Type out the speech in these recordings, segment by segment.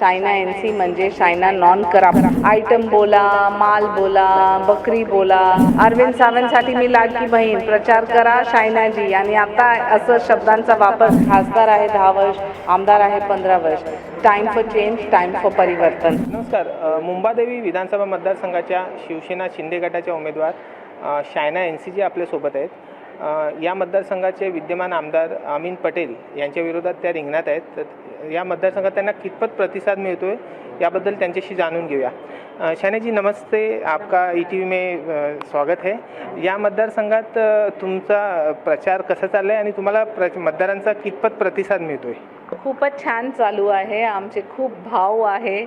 Shaina N C म्हणजे Shaina non करा. Item बोला माल बोला बकरी बोला. अरविंद सावंतसाठी मी लाडकी बहीण प्रचार करा शायनाजी. आणि आता असं शब्दांचा वापर खासदार आहे दहा वर्ष आमदार आहे पंधरा वर्ष. Time for change time for परिवर्तन. नमस्कार. मुंबादेवी विधानसभा मतदारसंघाच्या शिवसेना शिंदे गटाच्या उमेदवार शायना एन सी जी आपल्यासोबत आहेत. या मतदारसंघाचे विद्यमान आमदार अमीन पटेल यांच्या विरोधात त्या रिंगणात आहेत. तर या मतदारसंघात त्यांना कितपत प्रतिसाद मिळतो आहे याबद्दल त्यांच्याशी जाणून घेऊया. अ, नमस्ते. आपका ई टी व्ही में स्वागत आहे या मतदारसंघात तुमचा प्रचार कसा चालला आहे आणि तुम्हाला प्र मतदारांचा कितपत प्रतिसाद मिळतो आहे खूपच छान चालू आहे. आमचे खूप भाव आहे.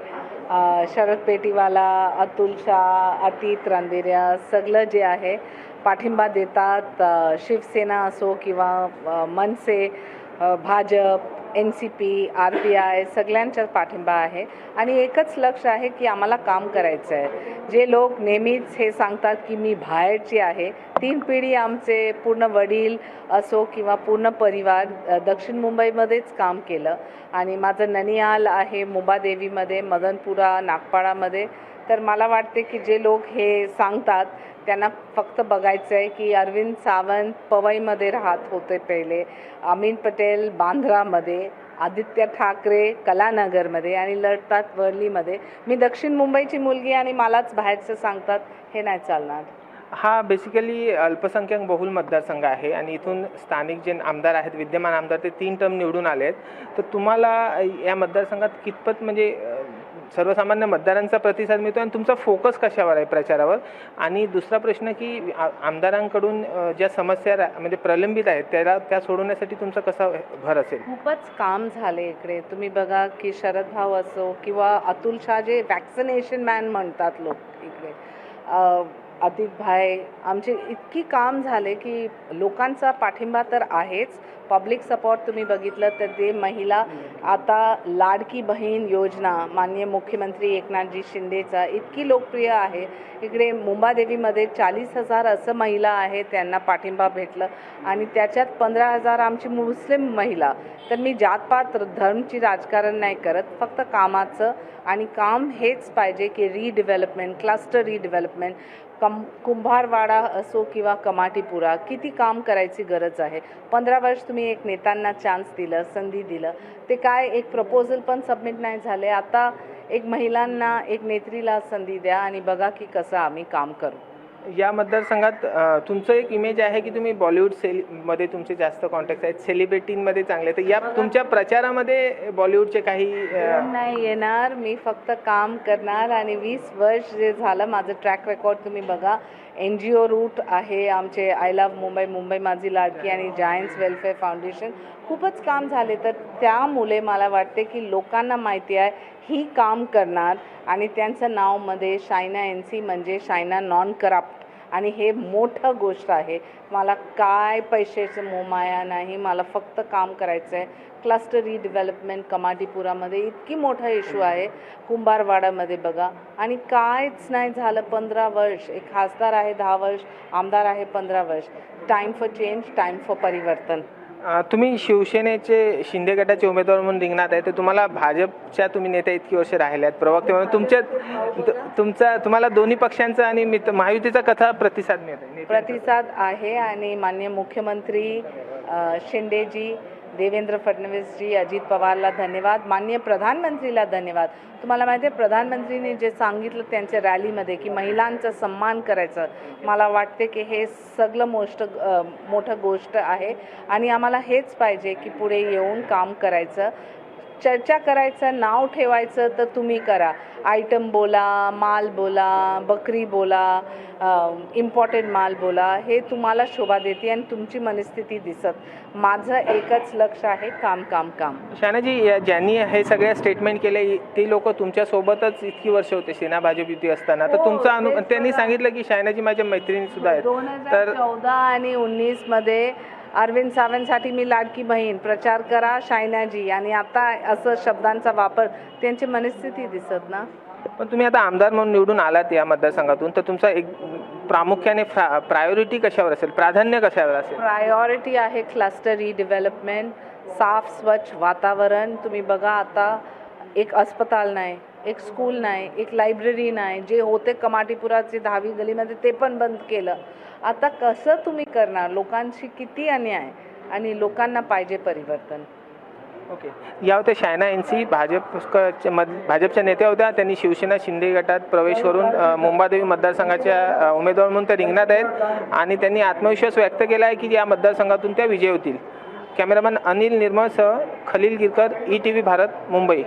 शरद पेटीवाला अतुल शाह अतीत रांदेऱ्या सगळं जे आहे पाठिंबा देतात. शिवसेना असो किंवा Manase Bhajap N C P R P I सगळ्यांचा पाठिंबा आहे. आणि एकच लक्ष आहे की आम्हाला काम करायचं आहे जे लोक नेहमीच हे सांगतात की मी बाहेरची आहे. तीन पिढी आमचे पूर्ण वडील असो किंवा पूर्ण परिवार दक्षिण मुंबईमध्येच काम केलं. आणि माझं ननियाल आहे मुंबादेवीमध्ये मदनपुरा नागपाडामध्ये तर मला वाटते की जे लोक हे सांगतात त्यांना फक्त बघायचं आहे की अरविंद सावंत पवईमध्ये राहत होते पहिले. अमीन पटेल बांद्रामध्ये आदित्य ठाकरे कलानगरमध्ये आणि लढतात वर्लीमध्ये. मी दक्षिण मुंबईची मुलगी आणि मलाच बाहेरचं सांगतात हे नाही चालणार. हा बेसिकली अल्पसंख्याक बहुल मतदारसंघ आहे आणि इथून स्थानिक जे आमदार आहेत विद्यमान आमदार ते तीन टर्म निवडून आले आहेत तर तुम्हाला या मतदारसंघात कितपत म्हणजे सर्वसामान्य मतदारांचा प्रतिसाद मिळतो आणि तुमचा फोकस कशावर आहे प्रचारावर? आणि दुसरा प्रश्न की आमदारांकडून ज्या समस्या म्हणजे प्रलंबित आहेत त्याला त्या सोडवण्यासाठी तुमचा कसा भर असेल? खूपच काम झाले इकडे. तुम्ही बघा की शरद भाव असो किंवा अतुल शाह जे वॅक्सिनेशन मॅन म्हणतात लोक इकडे. अ, भाई आमचे इतकी काम झाले की लोकांचा पाठिंबा तर आहेच. पब्लिक सपोर्ट तुम्ही बघितलं तर ते महिला आता लाडकी बहीण योजना माननीय मुख्यमंत्री एकनाथजी शिंदेचा इतकी लोकप्रिय आहे. इकडे मुंबादेवीमध्ये चाळीस हजार असं महिला आहे त्यांना पाठिंबा भेटलं. आणि त्याच्यात पंधरा हजार आमची मुस्लिम महिला. तर मी जातपात धर्मची राजकारण नाही करत फक्त कामाचं. आणि काम हेच पाहिजे की redevelopment cluster redevelopment cum Kumbharwada असो किंवा कमाटीपुरा किती काम करायची गरज आहे? पंधरा वर्ष तुम्ही एक नेत्यांना चान्स दिलं संधी दिलं. ते काय एक प्रपोजल पण सबमिट नाही झाले. आता एक महिलांना एक नेत्रीला संधी द्या आणि बघा की कसं आम्ही काम करू. या मतदारसंघात तुमचं एक इमेज आहे की तुम्ही बॉलिवूड सेल मध्ये तुमचे जास्त कॉन्टॅक्ट आहेत सेलिब्रिटींमध्ये चांगले तर या तुमच्या प्रचारामध्ये बॉलिवूडचे काही नाही येणार मी फक्त काम करणार आणि वीस वर्ष जे झालं माझं ट्रॅक रेकॉर्ड तुम्ही बघा. एन जी ओ रूट आहे आमचे आय लव्ह मुंबई मुंबई माझी लाडकी आणि जायंट्स वेलफेअर फाउंडेशन खूपच काम झाले तर त्यामुळे मला वाटते की लोकांना माहिती आहे ही काम करणार आणि त्यांचं नावमध्ये शायना एन सी म्हणजे शायना नॉन कराप्ट आणि हे मोठं गोष्ट आहे. मला काय पैशाचं मोमाया नाही मला फक्त काम करायचं आहे क्लस्टर रिडेव्हलपमेंट कमाटीपुरामध्ये इतकी मोठा इश्यू आहे. कुंभारवाडामध्ये बघा. आणि कायच नाही झालं पंधरा वर्ष. एक खासदार आहे दहा वर्ष आमदार आहे पंधरा वर्ष. Time for change time for परिवर्तन. तुम्ही शिवसेनेचे शिंदे गटाचे उमेदवार म्हणून रिंगणात आहे तर तुम्हाला भाजपच्या तुम्ही नेत्या इतकी वर्ष राहिले आहेत प्रवक्ते म्हणून. तुमच्या तुमचा तुम्हाला दोन्ही पक्षांचा आणि मित्र महायुतीचा कथा प्रतिसाद मिळत आहे प्रतिसाद आहे आणि माननीय मुख्यमंत्री शिंदेजी देवेंद्र फडणवीसजी अजित पवारला धन्यवाद. माननीय प्रधानमंत्रीला धन्यवाद. तुम्हाला माहिती आहे प्रधानमंत्रीने जे सांगितलं त्यांच्या रॅलीमध्ये की महिलांचा सन्मान करायचं मला वाटते की हे सगळं मोष्ट मोठं गोष्ट आहे. आणि आम्हाला हेच पाहिजे की पुढे येऊन काम करायचं. चर्चा करायचं नाव ठेवायचं तर तुम्ही करा. आयटम बोला माल बोला बकरी बोला इम्पॉर्टंट माल बोला हे तुम्हाला शोभा देते आणि तुमची मनस्थिती दिसत. माझं एकच लक्ष आहे काम काम काम. शानाजी ज्यांनी हे सगळे स्टेटमेंट केले ते लोक तुमच्या सोबतच इतकी वर्ष होते सेना भाजप युती असताना. तर हो, तुमचा अनु त्यांनी. सांगितलं की शायनाजी माझ्या मैत्रिणी सुद्धा आहेत दोन हजार तर चौदा आणि उन्नीसमध्ये अरविंद सावंतसाठी मी लाडकी बहीण. प्रचार करा शायनाजी. आणि आता असं शब्दांचा वापर त्यांची मनस्थिती दिसत ना? पण तुम्ही आता आमदार म्हणून निवडून आलात या मतदारसंघातून तर तुमचा एक प्रामुख्याने प्रायोरिटी कशावर असेल? प्राधान्य कशावर असेल? प्रायोरिटी आहे क्लस्टर रिडेव्हलपमेंट साफ स्वच्छ वातावरण. तुम्ही बघा आता एक अस्पताल नाही एक स्कूल नाही एक लायब्ररी नाही जे होते कमाटीपुराचे दहावी गलीमध्ये ते पण बंद केलं. आता कसं तुम्ही करणार? लोकांशी किती अन्याय? आणि लोकांना पाहिजे परिवर्तन. ओके या होत्या शायना एन सी भाजप मध भाजपच्या नेत्या होत्या. त्यांनी शिवसेना शिंदे गटात प्रवेश करून मुंबादेवी मतदारसंघाच्या उमेदवार म्हणून ते रिंगणात आहेत. आणि त्यांनी आत्मविश्वास व्यक्त केला आहे की या मतदारसंघातून त्या विजय होतील. Cameraman Anil निर्मळसह Khalil Girkar E T V Bharat Mumbai.